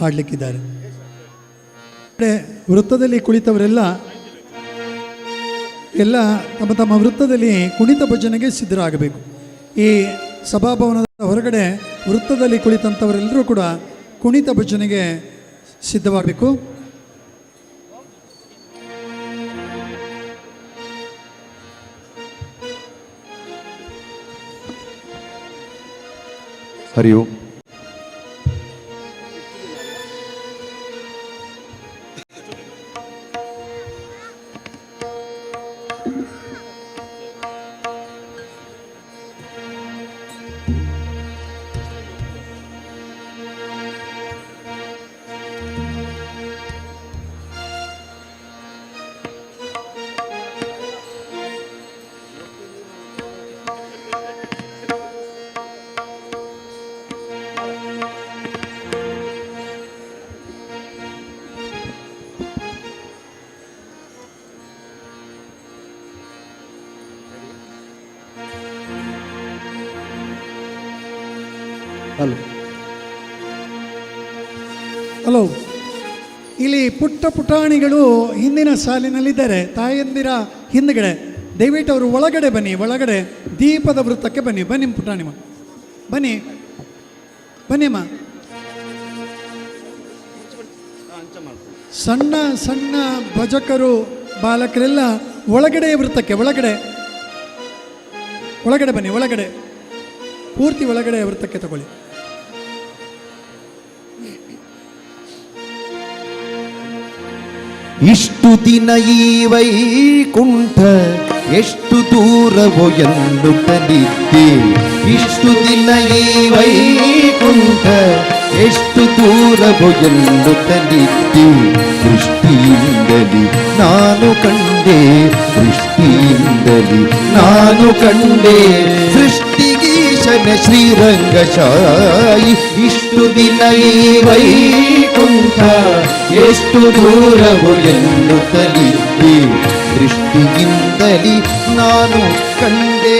ಹಾಡಲಿಕ್ಕಿದ್ದಾರೆ. ವೃತ್ತದಲ್ಲಿ ಕುಳಿತವರೆಲ್ಲ ಎಲ್ಲ ತಮ್ಮ ತಮ್ಮ ವೃತ್ತದಲ್ಲಿ ಕುಣಿತ ಭಜನೆಗೆ ಸಿದ್ಧರಾಗಬೇಕು. ಈ ಸಭಾಭವನದ ಹೊರಗಡೆ ವೃತ್ತದಲ್ಲಿ ಕುಳಿತಂಥವರೆಲ್ಲರೂ ಕೂಡ ಕುಣಿತ ಭಜನೆಗೆ ಸಿದ್ಧವಾಗಬೇಕು. ಹರಿ ಹಲೋ ಇಲ್ಲಿ ಪುಟ್ಟ ಪುಟಾಣಿಗಳು ಹಿಂದಿನ ಸಾಲಿನಲ್ಲಿದ್ದಾರೆ. ತಾಯಂದಿರ ಹಿಂದ್ಗಡೆ. ದಯವಿಟ್ಟು ಅವರು ಒಳಗಡೆ ಬನ್ನಿ, ಒಳಗಡೆ. ದೀಪದ ವೃತ್ತಕ್ಕೆ ಬನ್ನಿ. ಬನ್ನಿ ಪುಟಾಣಿಮ. ಬನ್ನಿ. ಬನ್ನಿಮ್ಮ ಸಣ್ಣ ಸಣ್ಣ ಭಜಕರು, ಬಾಲಕರೆಲ್ಲ ಒಳಗಡೆ ವೃತ್ತಕ್ಕೆ, ಒಳಗಡೆ. ಒಳಗಡೆ ಬನ್ನಿ, ಒಳಗಡೆ. ಪೂರ್ತಿ ಒಳಗಡೆ ವೃತ್ತಕ್ಕೆ ತಗೊಳ್ಳಿ. ಇಷ್ಟು ದಿನ ಈ ವೈಕುಂಠ, ಎಷ್ಟು ದೂರವೋ ಎನ್ನುತ್ತಲಿದ್ದೆ. ಇಷ್ಟು ದಿನ ಈ ವೈಕುಂಠ, ಎಷ್ಟು ದೂರವೋ ಎನ್ನುತ್ತಲಿದ್ದೆ. ದೃಷ್ಟಿಯಿಂದಲಿ ನಾನು ಕಂಡೆ, ದೃಷ್ಟಿಯಿಂದಲಿ ನಾನು ಕಂಡೆ ಸೃಷ್ಟಿಗೀಶನ ಶ್ರೀರಂಗಶಾಯಿ ಇಷ್ಟು ದಿನ ಈ ವೈಕುಂಠ ಎಷ್ಟು ದೂರವು ಎನ್ನುತ್ತಲಿದ್ದೆ ದೃಷ್ಟಿಯಿಂದಲಿ ನಾನು ಕಂಡೆ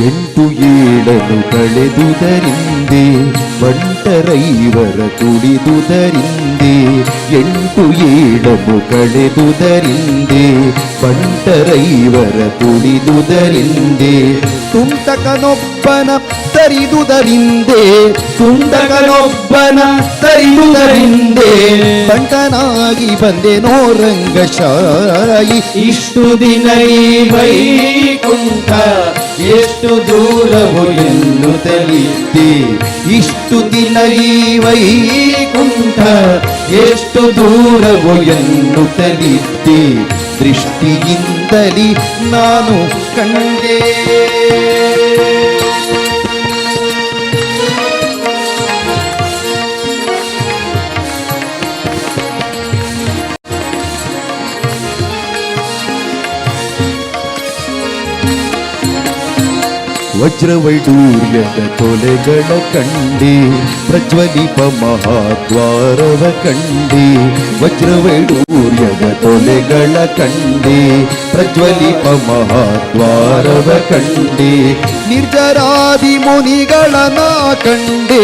ಎಂಟು ಏಳನು ಕಳೆದುದರಿಂದೆ ಬಂಟರೈವರ ತುಡಿದುದರಿಂದೆ ಎಂಟು ಏಳನು ಕಳೆದುದರಿಂದೆ ಬಂಟರೈವರ ತುಡಿದುದರಿಂದೆ ತುಂಟಕನೊಬ್ಬನ ತರಿದುದರಿಂದೆ ತುಂಟಕನೊಬ್ಬನ ತರಿದುದರಿಂದೆ ಬಂಟನಾಗಿ ಬಂದೆನೋ ರಂಗಶಾಯಿ ಇಷ್ಟು ದಿನ ಈ ವೈಕುಂಠ ಎಷ್ಟು ದೂರವು ಎಂದು ತಲಿದ್ದಿ ಇಷ್ಟು ದಿನ ಈ ವೈಕುಂಠ ಎಷ್ಟು ದೂರವು ಎಂದು ತಲಿದ್ದಿ ದೃಷ್ಟಿಯಿಂದಲಿ ನಾನು ಕಂಡೆ. ವಜ್ರವೈಡೂರ್ಯದ ತೊಲೆಗಳ ಕಂಡೆ ಪ್ರಜ್ವಲಿಪ ಮಹಾದ್ವಾರವ ಕಂಡೆ ವಜ್ರವೈಡೂರ್ಯದ ತೊಲೆಗಳ ಕಂಡೆ ಪ್ರಜ್ವಲಿಪ ಮಹಾದ್ವಾರವ ಕಂಡೆ, ನಿರ್ಜರಾದಿ ಮುನಿಗಳನ ಕಂಡೆ,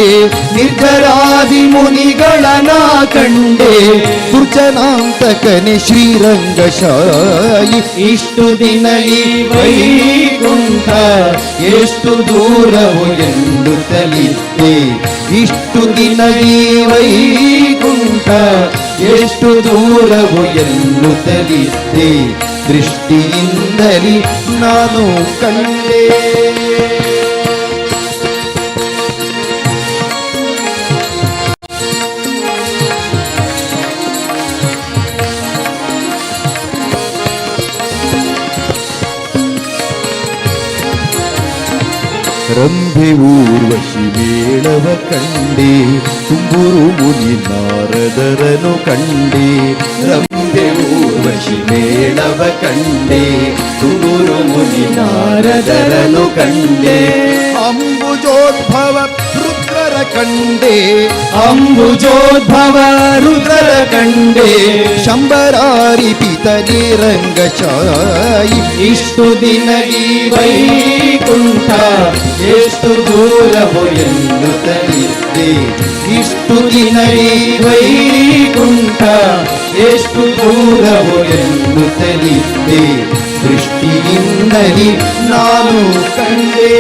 ನಿರ್ಜರಾದಿ ಮುನಿಗಳನ ಕಂಡೆ. ದುರ್ಜನಾಂತಕನೆ ಶ್ರೀರಂಗಶಾಲಿ, ಇಷ್ಟು ದಿನ ಈ ವೈಕುಂಠ, ಎಷ್ಟು ದೂರವು ಎಂದು ತಲಿದ್ದೆ. ಇಷ್ಟು ದಿನ ಈ ವೈಕುಂಠ, ಎಷ್ಟು ದೂರವು ಎಂದು ತಲಿದ್ದೆ. ದೃಷ್ಟಿಯಿಂದಲಿ ನಾನು ಕಂಡೆ ರಂಭೆ ಊರ್ವಶಿ ಮೇಳವ ಕಂಡೆ ತುಂಬುರು ಮುನಿ ನಾರದರನು ಕಂಡೆ ರಂಭೆ ಊರ್ವಶಿ ಮೇಳವ ಕಂಡೆ ತುಂಬುರು ಮುನಿ ನಾರದರನು ಕಂಡೆ ಅಂಬುಜೋದ್ಭವ ರುದ್ರರ ಕಂಡೆ ಅಂಬುಜೋದ್ಭವ ರುದ್ರ ಕಂಡೆ ಶಂಬರಾರಿ ಪಿತ ನಿರಂಗಶಾಯಿ ಇಷ್ಟು ದಿನ ಈ ವೈಕುಂಠ ಎಷ್ಟು ದೂರವು ಎನ್ನುತ್ತಲಿದ್ದೆ ಇಷ್ಟು ದಿನ ಈ ವೈಕುಂಠ ಎಷ್ಟು ದೂರವು ಎನ್ನುತ್ತಲಿದ್ದೆ ದೃಷ್ಟಿಯಿಂದಲಿ ನಾನು ಕಂಡೆ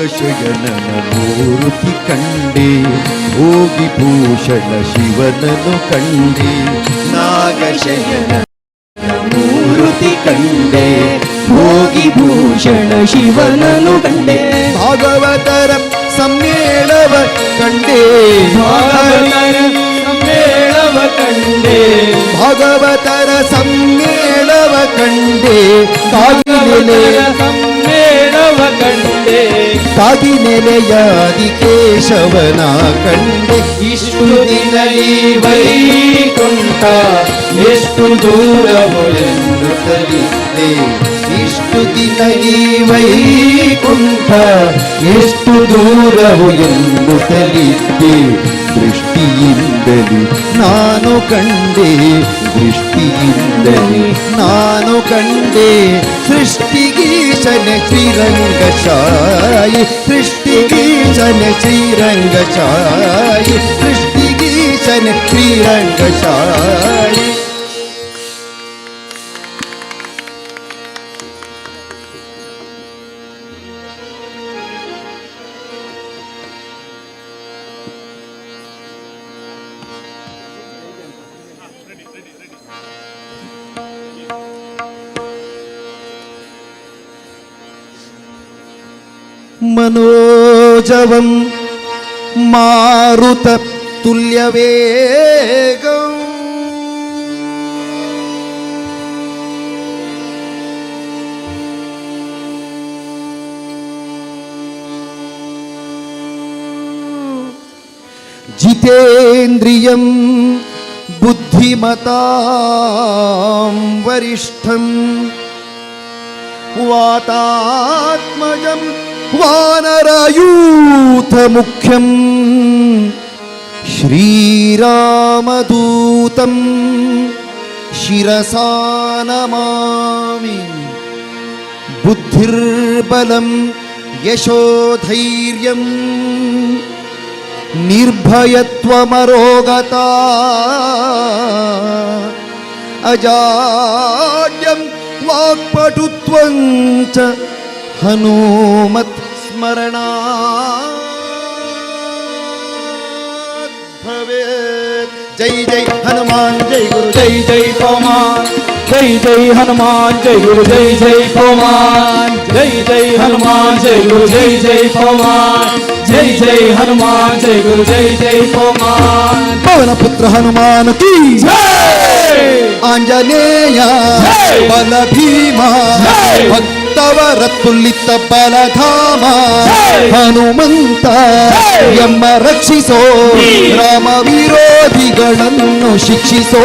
ನಾಗಶಯನನ ಮೂರ್ತಿ ಕಂಡೆ ಭೋಗಿ ಭೂಷಣ ಶಿವನನು ಕಂಡೆ ನಾಗಶಯನ ಮೂರ್ತಿ ಕಂಡೆ ಭೋಗಿ ಭೂಷಣ ಶಿವನನು ಕಂಡೆ ಭಾಗವತರ ಸಮ್ಮೇಳವ ಕಂಡೆ ಭಾಗವತರ ಸಮ್ಮೇಳವ ಕಂಡೆ ಭಾಗವತರ ಸಮ್ಮೇಳವ ಕಂಡೆ ಕಾಗಿನೆಲೆ ಸಮ್ಮೇಳವ ಕಂಡೆ ಕಾಗಿನೆಲೆಯಾದಿ ಕೇಶವನ ಕಂಡೆ ಇಷ್ಟು ದಿನ ಈ ವೈಕುಂಠ ಎಷ್ಟು ದೂರವು ಎನ್ನುತ್ತಲಿದ್ದೆ ಇಷ್ಟು ದಿನ ಈ ವೈಕುಂಠ ಎಷ್ಟು ದೂರವು ಎನ್ನುತ್ತಲಿದ್ದೆ ದೃಷ್ಟಿಯಿಂದಲಿ ನಾನು ಕಂಡೆ ದೃಷ್ಟಿಯಿಂದಲಿ ನಾನು ಕಂಡೆ जन श्रीरंग छाई। सृष्टि की जन श्रीरंग चाय सृष्टि की जन श्री रंग चाय मनोजवं मारुततुल्यवेगम् जितेन्द्रियं बुद्धिमतां वरिष्ठं वातात्मजम् వానరయూత ముఖ్యం శ్రీరామదూతం శిరసానమామి బుద్ధిర్బలం యశోధైర్యం నిర్భయత్వమరోగత అజాడ్యం వాక్పటుత్వం చ హనుమత్ स्मरणात् भवेत्। जय जय हनुमान जय गुरु जय जय पवमान जय जय हनुमान जय गुरु जय जय पवमान जय जय हनुमान जय गुरु जय जय पवमान जय जय हनुमान जय गुरु जय जय पवमान पवन पुत्र हनुमान की जय! आंजनेय! बल भीमा जय! ತವರ ತುಲಿತ ಬಲಧಾಮ ಹನುಮಂತ ಎಮ್ಮ ರಕ್ಷಿಸೋ ರಾಮ ವಿರೋಧಿಗಳನ್ನು ಶಿಕ್ಷಿಸೋ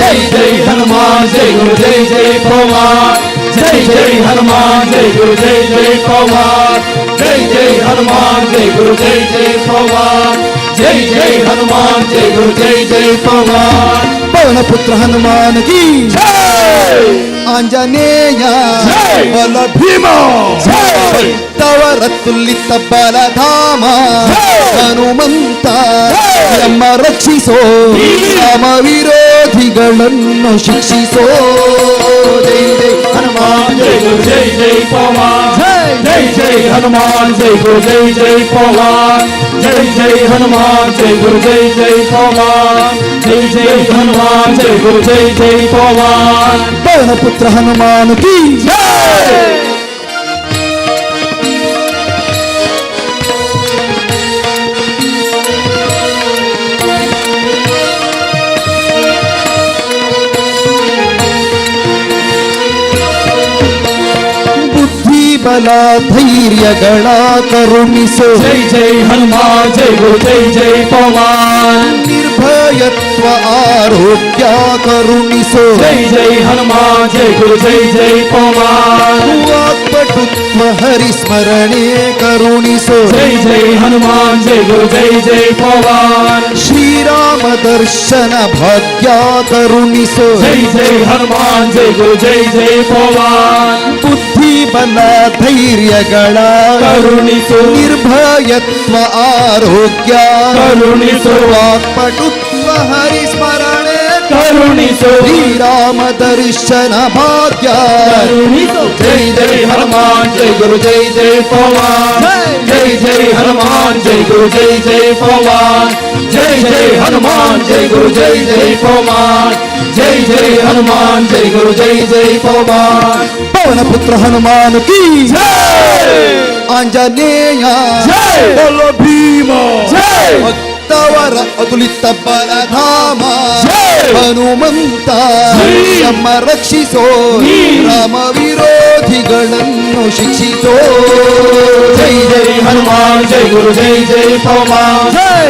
ಜೈ ಜೈ ಹನುಮಾನ್ ಜೈ ಗುರು ಜೈ ಜೈ ಪವಾರ್ ಜೈ ಜೈ ಹನುಮಾನ್ ಜೈ ಗುರು ಜೈ ಜೈ ಪವಾರ್ ಜೈ ಜೈ ಹನುಮಾನ್ ಜೈ ಗುರು ಜೈ ಜೈ ಪವಾರ್ ಜೈ ಜೈ ಹನುಮಾನ್ ಜೈ ಗುರು ಜೈ ಜೈ ಪವಾರ್ గణపుత్ర హనుమాన్కి ఆంజనేయ బల భీమ తవ రత్తుల్లిత బలధామ హనుమంత ನಮ್ಮ ರಕ್ಷಿಸೋ ರಾಮ ವಿರೋಧಿಗಳನ್ನು ಶಿಕ್ಷಿಸೋ ಜೈ ಜೈ ಹನುಮಾನ್ ಜೈ ಗುರು ಜೈ ಜೈ ಪವಾನ್ ಜೈ ಜೈ ಹನುಮಾನ್ ಜೈ ಗುರು ಜೈ ಜೈ ಪವಾನ್ ಜೈ ಜೈ ಹನುಮಾನ್ ಜೈ ಗುರು ಜೈ ಜೈ ಪವಾನ್ జై జై హనుమాన్ జై గురు జై జై పవాన్. పవన పుత్ర హనుమానుకి జై! ಬಲ ಧೈರ್ಯಗಳ ಕರುಣಿಸು ಜೈ ಜೈ ಹನುಮಾನ್ ಜೈ ಗುರು ಜೈ ಜೈ ಪವಮಾನ್ ನಿರ್ಭಯತ್ವ ಆರೋಗ್ಯ ಕರುಣಿಸು ಜೈ ಜೈ ಹನುಮಾನ್ ಜೈ ಗುರು ಜೈ ಜೈ ಪವಮಾನ್ ವಾಕ್ಪಟುತ್ವ ಹರಿಸ್ಮರಣೆ ಕರುಣಿಸು ಜೈ ಜೈ ಹನುಮಾನ್ ಜೈ ಗುರು ಜೈ ಜೈ ಪವಮಾನ್ ಶ್ರೀರಾಮ ದರ್ಶನ ಭಾಗ್ಯ ಕರುಣಿಸು ಜೈ ಜೈ ಹನುಮಾನ್ ಜೈ ಗುರು ಜೈ ಜೈ ಪವಮಾನ್ ಬುದ್ಧಿ ಬಲ ಧೈರ್ಯಗಳ ಕರುಣಿಸು ನಿರ್ಭಯತ್ವ ಆರೋಗ್ಯ ಕರುಣಿಸು ವಾಕ್ಪಟುತ್ವ ಹರಿಸ್ಮರಣೆ ಕರುಣಿಸು ಶ್ರೀರಾಮ ದರ್ಶನ ಭಾಗ್ಯ ಕರುಣಿಸು ಜೈ ಜೈ ಹನುಮಾನ್ ಜೈ ಗುರು ಜೈ ಜೈ ಪವಮಾನ್ ಜೈ ಜೈ ಹನುಮಾನ್ ಜೈ ಗುರು ಜೈ ಜೈ ಪವಮಾನ್ ಜೈ ಜೈ ಹನುಮಾನ್ ಜೈ ಗುರು ಜೈ ಜೈ ಪವಮಾನ್ ಜೈ ಜೈ ಹನುಮಾನ್ ಜೈ ಗುರು ಜೈ ಜೈ ಪವಮಾನ್ ಪವನ ಪುತ್ರ ಹನುಮಾನ್ ಕಿ ಜೈ ಆಂಜನೇಯ ಜೈ ಬಲ ಭೀಮ ಜೈ ಭಕ್ತವರ ಅತುಲಿತ ಬಲಧಾಮ ಜೈ. ಹನುಮಂತ ಜೈ. ನಮ್ಮ ರಕ್ಷಿಸೋ ನೀ. ರಾಮ ವಿರೋಧಿಗಳನ್ನು ಶಿಕ್ಷಿಸೋ ಜೈ ಜೈ ಹನುಮಾನ್ ಜೈ ಗುರು ಜೈ ಜೈ ಪವಮಾನ್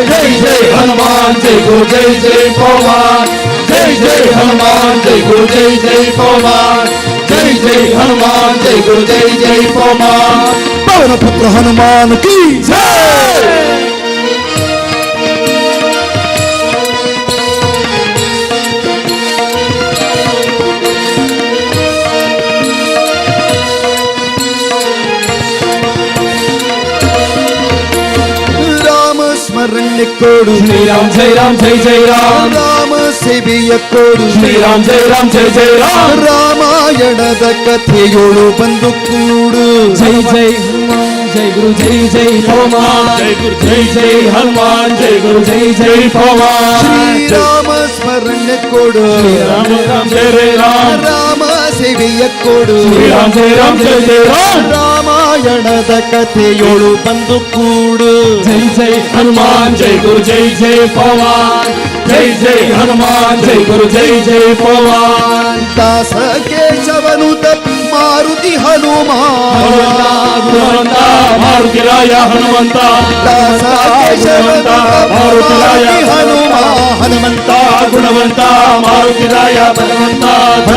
ಜೈ ಜೈ ಹನುಮಾನ್ ಜೈ ಗುರು ಜೈ ಜೈ ಪವಮಾನ್ जय हनुमान जय गुरु जय जय पौमान जय जय हनुमान जय गुरु जय जय पौमान पवन पुत्र हनुमान की जय। कोडू। श्री राम जय राम जय जय राम। ಜೈ ರಾಮ್ ರಾಮ ಸೇವೆಯ ಕೊಡು ಶ್ರೀರಾಮ್ ಜೈ ರಾಮ್ ಜೈ ಜೈ ರಾಮ್ ರಾಮಾಯಣದ ಕಥೆಯೊಳು ಬಂದು ಕೂಡು ಜೈ ಜೈ ಹನುಮಾನ್ ಜೈ ಗುರು ಜೈ ಜೈ ಪವಮಾನ್ ಜೈ ಗುರು ಜೈ ಜೈ ಹನುಮಾನ್ ಜೈ ಗುರು ಜೈ ಜೈ ಪವಮಾನ್ ಶ್ರೀರಾಮ ಸ್ಮರಣೆ ಕೊಡು ರಾಮ ರಾಮ್ ಜೈ ರೇ ರಾಮ್ ರಾಮ ಸೇವೆಯ ಕೊಡು ಶ್ರೀರಾಮ್ ಜೈ ರಾಮ್ ಜೈ ಜೈ ರಾಮ್ ರಾಮಾಯಣದ ಕಥೆಯೊಳು ಬಂದು ಕೂಡು ಜೈ ಜೈ ಹನುಮಾನ್ ಜೈ ಗುರು ಜೈ ಜೈ ಪವಮಾನ್ ಜೈ ಜೈ ಹನುಮಾನ್ ಜೈ ಗುರು ಜೈ ಜೈ ಪವಮಾನ್ ದಾಸ ಕೇಶವನು ತಪ್ಪಿ మారుతి హనుమంత హనుమంత మారుతిరాయ హనుమా గుణవంత మారుతిరాయ బలవంత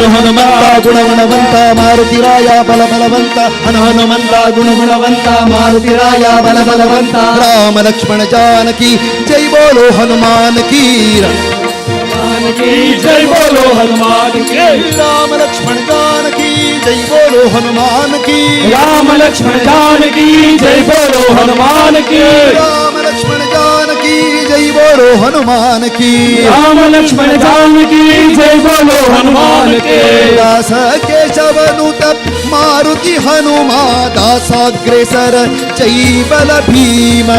హనుమంత గుణగుణవంత మారుతిరాయ బల బలవంత హనుమంత గుణగుణవంత మారుతిరాయ బల బలవంత రామ లక్ష్మణ జానకి జై బోలో హనుమాన్ हनुमान की जय बोलो हनुमान की। राम लक्ष्मण गान की जय बोलो हनुमान की। राम लक्ष्मण गान की जय बोलो हनुमान की। राम लक्ष्मण गान की जय बोलो हनुमान की। राम लक्ष्मण गान की जय बोलो हनुमान के। दास ಕೇಶವನುತ ಮಾರುತಿ ಹನುಮ ದಾಸಾಗ್ರೇಸರ ಜೈ ಬಲ ಭೀಮ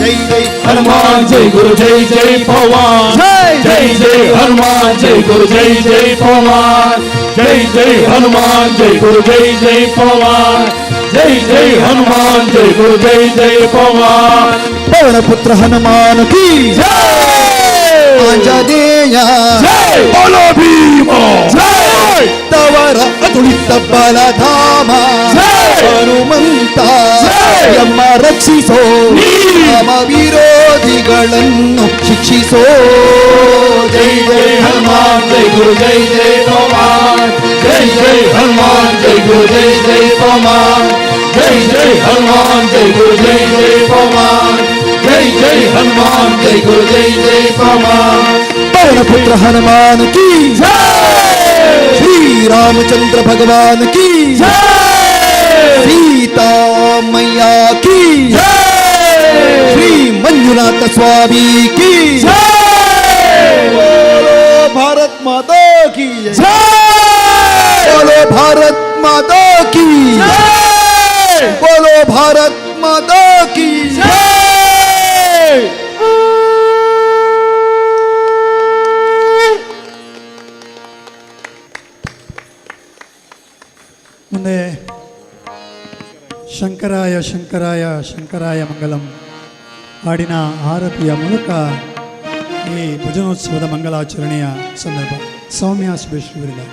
ಜೈ ಜೈ ಹನುಮಾನ್ ಜೈ ಗುರು ಜೈ ಜೈ ಪವಾನ್ ಜೈ ಜೈ ಹನುಮಾನ್ ಜೈ ಗುರು ಜೈ ಜೈ ಪವಾನ್ ಜೈ ಜೈ ಹನುಮಾನ್ ಜೈ ಗುರು ಜೈ ಜೈ ಪವಾನ್ ಜೈ ಜೈ ಹನುಮಾನ್ ಜೈ ಗುರು ಜೈ ಜೈ ಪವಾನ್ ಪವನ ಪುತ್ರ ಹನುಮಾನ್ ಕಿ ಜೈ ಆಂಜನೇಯ ಜೈ ಬಲ ಭೀಮ ಜೈ ತುಳಿತ ಬಲಧಾಮ ಹನುಮಂತ ಎಮ್ಮ ರಕ್ಷಿಸೋ ನಮ್ಮ ವಿರೋಧಿಗಳನ್ನು ಶಿಕ್ಷಿಸೋ ಜೈ ಜೈ ಹನುಮಾನ್ ಜೈ ಗುರು ಜೈ ಜೈ ಪವಾನ್ ಜೈ ಜೈ ಹನುಮಾನ್ ಜೈ ಗುರು ಜೈ ಜೈ ಪವಾನ್ ಜೈ ಜೈ ಹನುಮಾನ್ ಜೈ ಗುರು ಜೈ ಜೈ ಪವಾನ್ ಜೈ ಜೈ ಹನುಮಾನ್ ಜೈ ಗುರು ಜೈ ಜೈ ಪವಾನ್ ಪರಣ ಹನುಮಾನ್ ಕಿ ಜೈ श्री रामचंद्र भगवान की। जय! सीता मैया की। जय! श्री मंजुनाथ स्वामी की। जय! बोलो भारत माता की। बोलो भारत माता की। जय! बोलो भारत माता ಮುಂದೆ ಶಂಕರಾಯ ಶಂಕರಾಯ ಶಂಕರಾಯ ಮಂಗಲಂ ಹಾಡಿನ ಆರತಿಯ ಮೂಲಕ ಈ ಭಜನೋತ್ಸವದ ಮಂಗಲಾಚರಣೆಯ ಸಂದರ್ಭ ಸೌಮ್ಯ ಸುಬೇಶ್ ಇವರಿಂದ